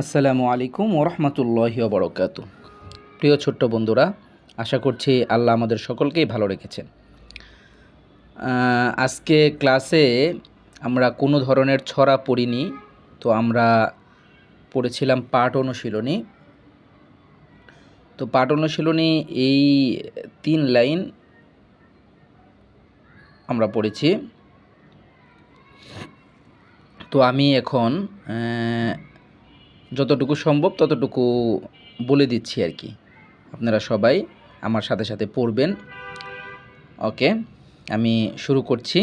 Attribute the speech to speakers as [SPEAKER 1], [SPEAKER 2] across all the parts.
[SPEAKER 1] আসসালামু আলাইকুম ওরহমতুল্লাহি বরকাত। প্রিয় ছোট্ট বন্ধুরা, আশা করছি আল্লাহ আমাদের সকলকেই ভালো রেখেছেন। আজকে ক্লাসে আমরা কোনো ধরনের ছড়া পড়িনি, তো আমরা পড়েছিলাম পাঠ অনুশীলনী। তো পাঠ অনুশীলনী এই তিন লাইন আমরা পড়েছি। তো আমি এখন যতটুকু সম্ভব ততটুকু বলে দিচ্ছি আর কি। আপনারা সবাই আমার সাথে সাথে পড়বেন। ওকে, আমি শুরু করছি।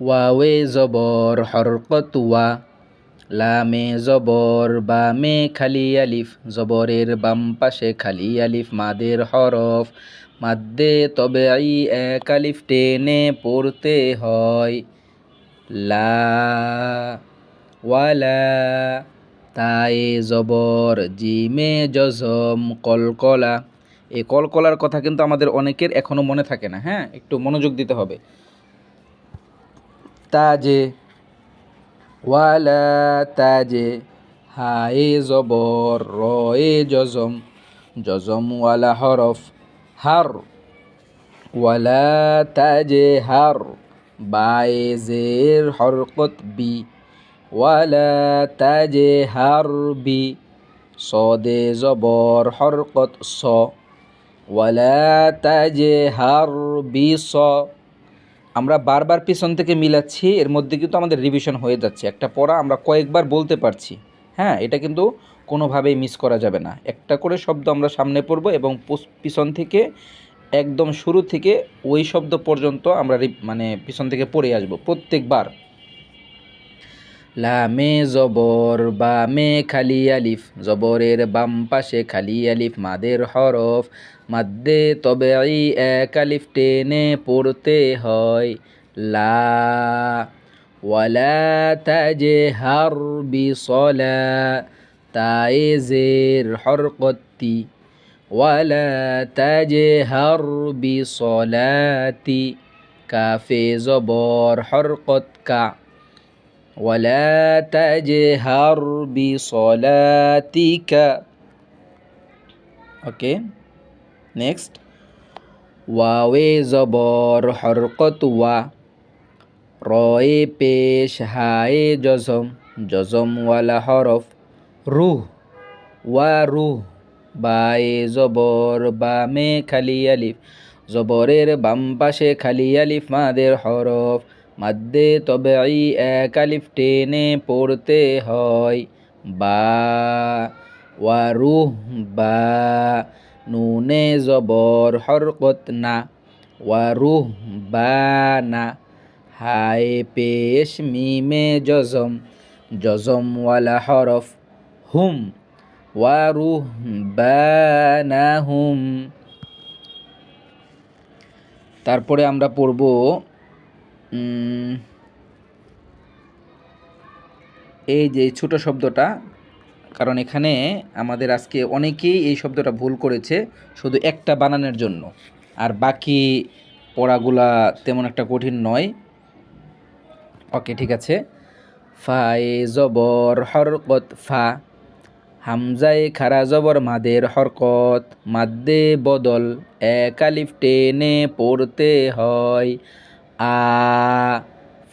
[SPEAKER 1] ওয়াওয়ে জবর হরকত ওয়া লামে জবর বামে খালি আলিফ, জবরের বাম পাশে খালি আলিফ, মাদের হরফ। মাদ্দে তবে আই এক আলিফ টেনে পড়তে হয়। লা ওয়ালা জবর জিমে জজম কলকলা। এই কলকলার কথা কিন্তু আমাদের অনেকের এখনও মনে থাকে না হ্যাঁ? একটু মনোযোগ দিতে হবে। তাজে ওয়ালা তাজে হায়ে জবর রয়ে জজম। জজম ওয়ালা হরফ হার। ওয়ালা তাজে হার বায়ে জের হরকত বি। ওয়ালা তাজে হার বি, সদে জবর হরকত স। ওয়ালা তাজে হার বি স। আমরা বারবার পিছন থেকে মিলাচ্ছি, এর মধ্যে কিন্তু আমাদের রিভিশন হয়ে যাচ্ছে। একটা পড়া আমরা কয়েকবার বলতে পারছি। হ্যাঁ এটা কিন্তু কোনোভাবেই মিস করা যাবে না। একটা করে শব্দ আমরা সামনে পড়ব এবং পিছন থেকে, একদম শুরু থেকে ওই শব্দ পর্যন্ত আমরা মানে পিছন থেকে পড়ে আসব প্রত্যেকবার। লামে জবর বা মে খালি আলিফ, জবরের বাম পাশে খালি আলিফ, মাদের হরফ, মাদ্দে তবে এক আলিফ টেনে পড়তে হয়। লা, ওয়ালা তাজে হার বিসলা তায়ে জের হরকতি ওয়ালা তাজে হার বিসলাতি কাফে জবর হরকত কা ولا تجهر بصلاتك ওকে নেক্সট ওয়াওয়ে জবর হরকত ওয়া রয়ে পেশ হায়ে জজম জজম ওয়ালা হরফ রুহ। ওয়া রুহ, বায়ে জবর, বামে খালি আলিফ। জবরের বাম পাশে খালি আলিফ, মাদের হরফ। মাদ্দে তবে এক আলিফ টেনে পড়তে হয়। বা, ওয়া রুহ, বা, নুনে জবর, হরকত না। ওয়া রুহ, বা, না। হায় পেশ, মিমে জজম। জজম ওয়ালা হরফ। হুম ওয়ারুহ বানাহুম তারপরে আমরা পড়ব এই যে ছোট শব্দটা, কারণ এখানে আমাদের আজকে অনেকেই এই শব্দটা ভুল করেছে, শুধু একটা বানানোর জন্য। আর বাকি পড়াগুলা তেমন একটা কঠিন নয়। ওকে, ঠিক আছে। ফায়ে জবর হরকত ফা। হামজায় খারা জবর মাদের হরকত, মাদ্দে বদল এক আলিফ টেনে পড়তে হয়। আ,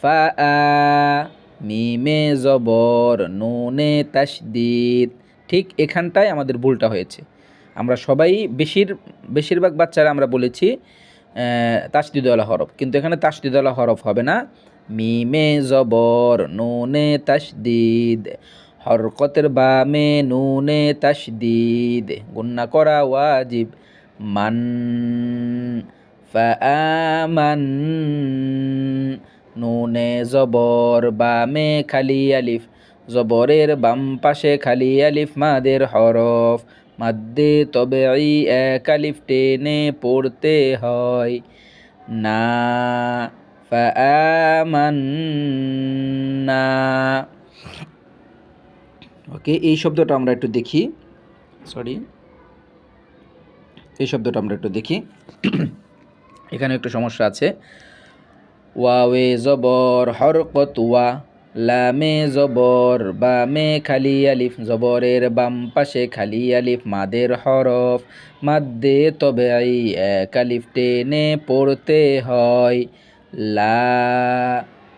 [SPEAKER 1] ফা, আ, মিমে জবর, নুনে তাসদিদ ঠিক এখানটায় আমাদের ভুলটা হয়েছে। আমরা সবাই বেশির, বেশিরভাগ বাচ্চারা আমরা বলেছি তাসদিদওয়ালা হরফ। কিন্তু এখানে তাসদিদওয়ালা হরফ হবে না। মিমে জবর, নুনে তাসদিদ হরকতের বামে নুনে তাসদিদ গুন্না করা ওয়াজিব। মান ফাআমান নুনে জবর বামে খালি আলিফ, জবরের বাম পাশে খালি আলিফ, মাদের হরফ। মাদ্দে তবে এক আলিফ টেনে পড়তে হয়। না ফাআমান্না ওকে, এই শব্দটা আমরা একটু দেখি। সরি এই শব্দটা আমরা একটু দেখি। এখানে একটু সমস্যা আছে। ওয়াওয়ে জবর, হরকত ওয়া, লামে জবর, বামে খালি আলিফ, জবরের বাম পাশে খালি আলিফ, মাদের হরফ, মাদ্দে তবে এক আলিফ টেনে পড়তে হয়। লা,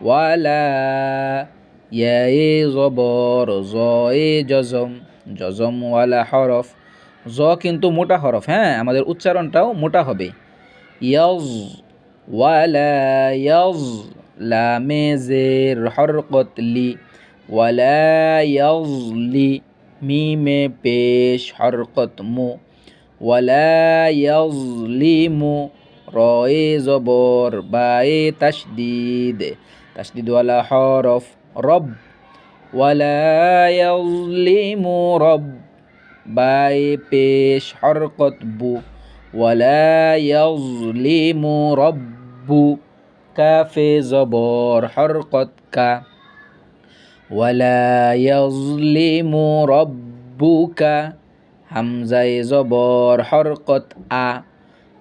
[SPEAKER 1] ওয়ালা ইয়ায়ে জবর জয়ে জজম জজম ওয়ালা হরফ জ কিন্তু মোটা হরফ হ্যাঁ আমাদের উচ্চারণটাও মোটা হবে। ইয়াজ ওয়ালা ইয়াজ লামে জের হরকত লি। ওয়ালা ইয়াজলি মিমে পেশ হরকত মু। ওয়ালা ইয়াজলিমু রয়ে জবর বায়ে তাসদিদ। তাসদিদ ওয়ালা হরফ। রব ওয়ালা ইয়াজলিমু রব বায়ে পেশ হরকত বু ওয়ালা ইয়াজলিমু রব্বু কাফে জবর হরকত কা ওয়ালা ইয়াজলিমু রব্বুকা হামজায় জবর হরকত আ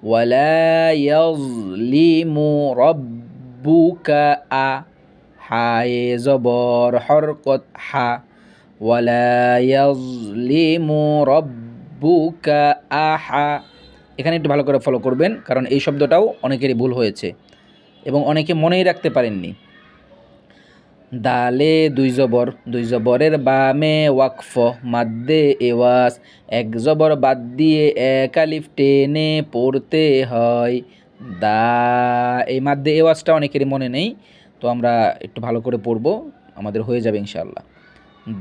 [SPEAKER 1] ওয়ালা ইয়াজলিমু রব্বুকা আ হায়ে জবর হরকত হা, ওয়ালা ইয়াজলিমু রব্বুকা আহা। এখানে একটু ভালো করে ফলো করবেন, কারণ এই শব্দটাও অনেকেরই ভুল হয়েছে এবং অনেকে মনেই রাখতে পারেননি। দালে দুই জবর, দুই জবরের বামে ওয়াকফ, মাদ্দে এওয়াস এক জবর বাদ দিয়ে এক আলিফ টেনে পড়তে হয়। দা, এই মাদ্দে এওয়াজটা অনেকেরই মনে নেই। তো আমরা একটু ভালো করে পড়ব, আমাদের হয়ে যাবে ইনশাল্লাহ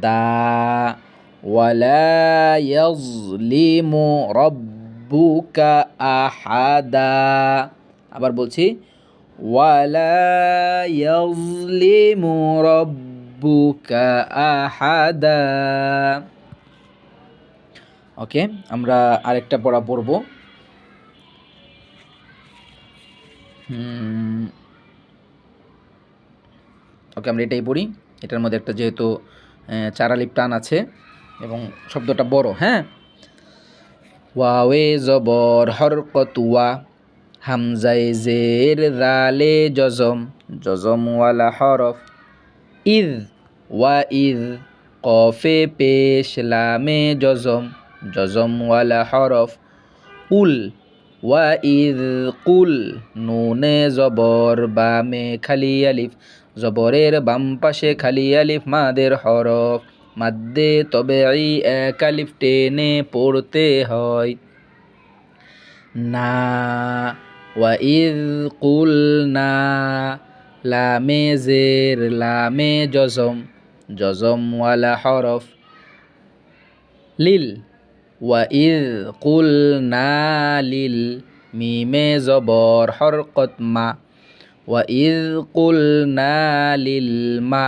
[SPEAKER 1] দা ওয়ালা ইয়াজলিমু রব্বুকা আহাদা। আবার বলছি, ওয়ালা ইয়াজলিমু রব্বুকা আহাদা। ওকে, আমরা আরেকটা পড়া পড়ব। ওকে আমরা এটাই পড়ি। এটার মধ্যে একটা যেহেতু চারালিপ টান আছে এবং শব্দটা বড় হ্যাঁ? ওয়াওয়ে জবর হরকত ওয়া হামজাই জের রালে জজম জজমওয়ালা হরফ, ইদ, ওয়া ইদ, কফে পেশ লামে জজম জজমওয়ালা হরফ, উল, ওয়া ইদ, কুল, নুনে জবর, বামে খালি আলিফ জবরের বাম পাশে খালি আলিফ মাদের হরফ। মাদ্দে তবে এক আলিফ টেনে পড়তে হয়। না ওয়াইদ কুলনা, লামে জের, লামে জজম। জজম ওয়ালা হরফ। লিল ওয়াইদ কুলনা লিল, মিমে জবর হরকত মা। ওয়াইদ কুলনা লিল মা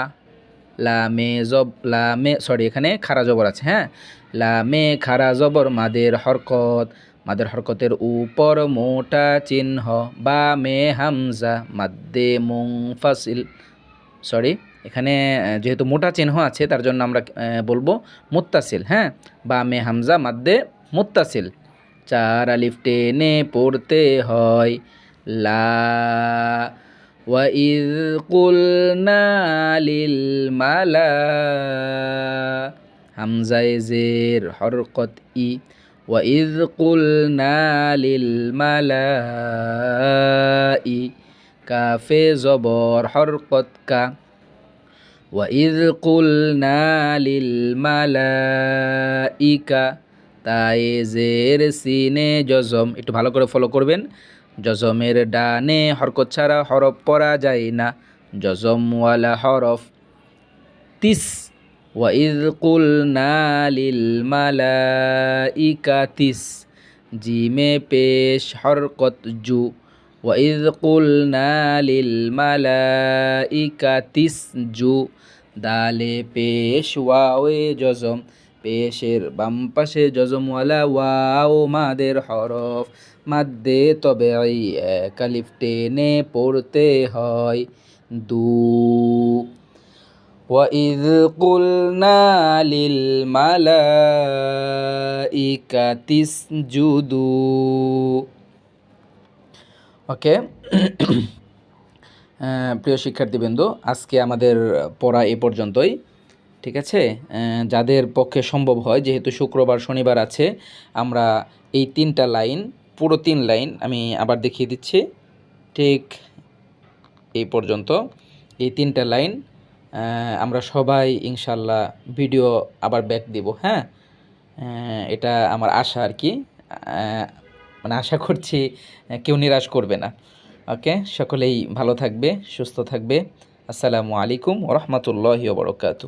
[SPEAKER 1] লামে জব লামে সরি এখানে খারা জবর আছে হ্যাঁ? লামে খারা জবর, মাদের হরকত, মাদের হরকতের উপর মোটা চিহ্ন বা মে হামজা, মাদ্দে মুং ফাসিল সরি এখানে যেহেতু মোটা চিহ্ন আছে, তার জন্য আমরা বলব মুত্তাসিল হ্যাঁ? বা মে হামজা, মাদ্দে মুত্তাসিল। চার আলিফ টেনে পড়তে হয়, লা وإذ قلنا للملا হামজায় জের হরকত ই وإذ قلنا للملائ কাফে জবর হরকত কা وإذ قلنا للملائكة তাই জের সিনে জজম একটু ভালো করে ফলো করবেন জজমের ডানে হরকত ছাড়া হরফ পড়া যায় না। জজমওয়ালা হরফ তিস। ওয়াইদ কুলনা লিল মালাইকাতিস জিমে পেশ হরকত জু। ওয়াইদ কুলনা লিল মালাইকাতিস জু। দালে পেশ ওয়াওয়ে জজম। পেশের বাম পাশে জজমওয়ালা ওয়াও মাদের হরফ মাদ্দে তবে কালিফ টেনে পড়তে হয় দু وإذ قلنا للملائكة اسجدوا ওকে আহ, প্রিয় শিক্ষার্থীবৃন্দ আজকে আমাদের পড়া এ পর্যন্তই ঠিক আছে? যাদের পক্ষে সম্ভব হয়, যেহেতু শুক্রবার, শনিবার আছে, আমরা এই তিনটা লাইন, পুরো তিন লাইন আমি আবার দেখিয়ে দিচ্ছি। ঠিক এই পর্যন্ত এই তিনটা লাইন আমরা সবাই ইনশাল্লাহ ভিডিও আবার ব্যাক দিব হ্যাঁ? এটা আমার আশা আর কি। মানে আশা করছি কেউ নিরাশ করবে না। ওকে? সকলেই ভালো থাকবে, সুস্থ থাকবে। আসসালামু আলাইকুম ওরহমতুল্লাহি ওবরকাতু